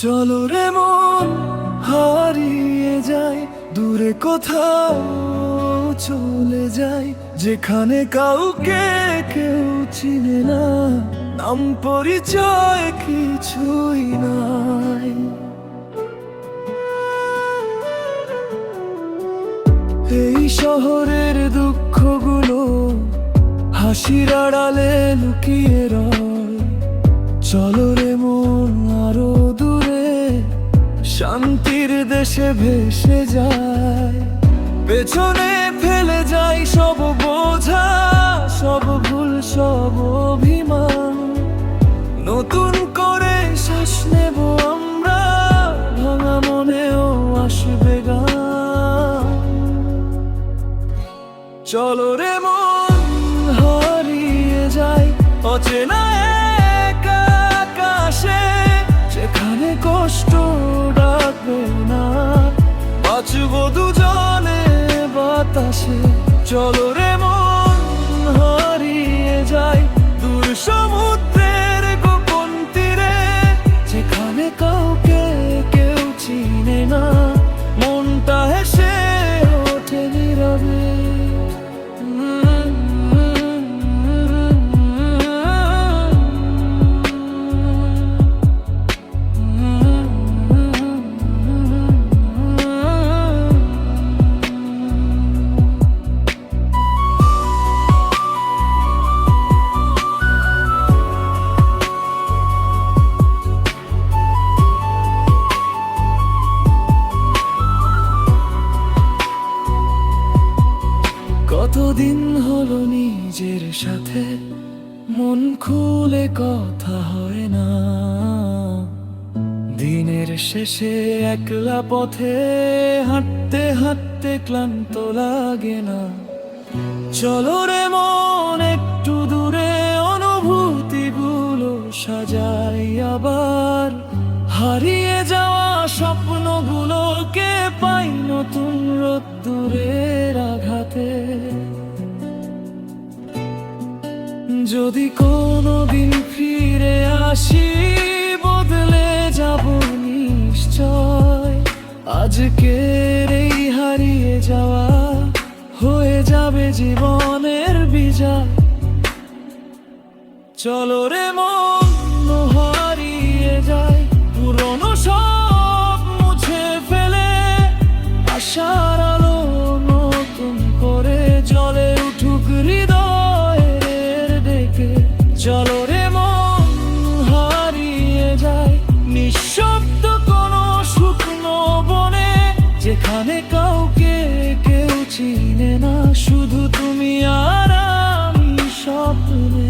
চলো রে মন, হারিয়ে যাই, দূরে কোথাও চলে যাই, যেখানে কাউকে কেউ চিনে না। নাম পরিচয় কিছুই শহরের দুঃখগুলো হাসির আড়ালে লুকিয়ে রয়। চলো রে মন আরও দূরে, শান্তির দেশে ভেসে যায়। পেছনে ফেলে যায় সব বোঝা, সব ভুল, সব অভিমান চলো রে মন, হারিয়ে যাই। অচেনা এক আকাশে, যেখানে কষ্ট ডাকবে না। বাঁচব দুজনে বাতাসে। চলো রে কতদিন হলো নিজের সাথে? মন খুলে কথা হয় না। দিনের শেষে একলা পথে হাঁটতে হাঁটতে ক্লান্ত লাগে না। চলো রে মন, একটু দূরে অনুভূতিগুলো সাজাই আবার। হারিয়ে যাওয়া স্বপ্নগুলোকে পাই নতুন রোদ্দুরের যদি কোনো দিন ফিরে আসি, বদলে যাব নিশ্চয়। আজকে এই হারিয়ে যাওয়া হয়ে যাবে জীবনের বিজয়। চলো রে মন। শুধু তুমি আর আমি স্বপ্নে।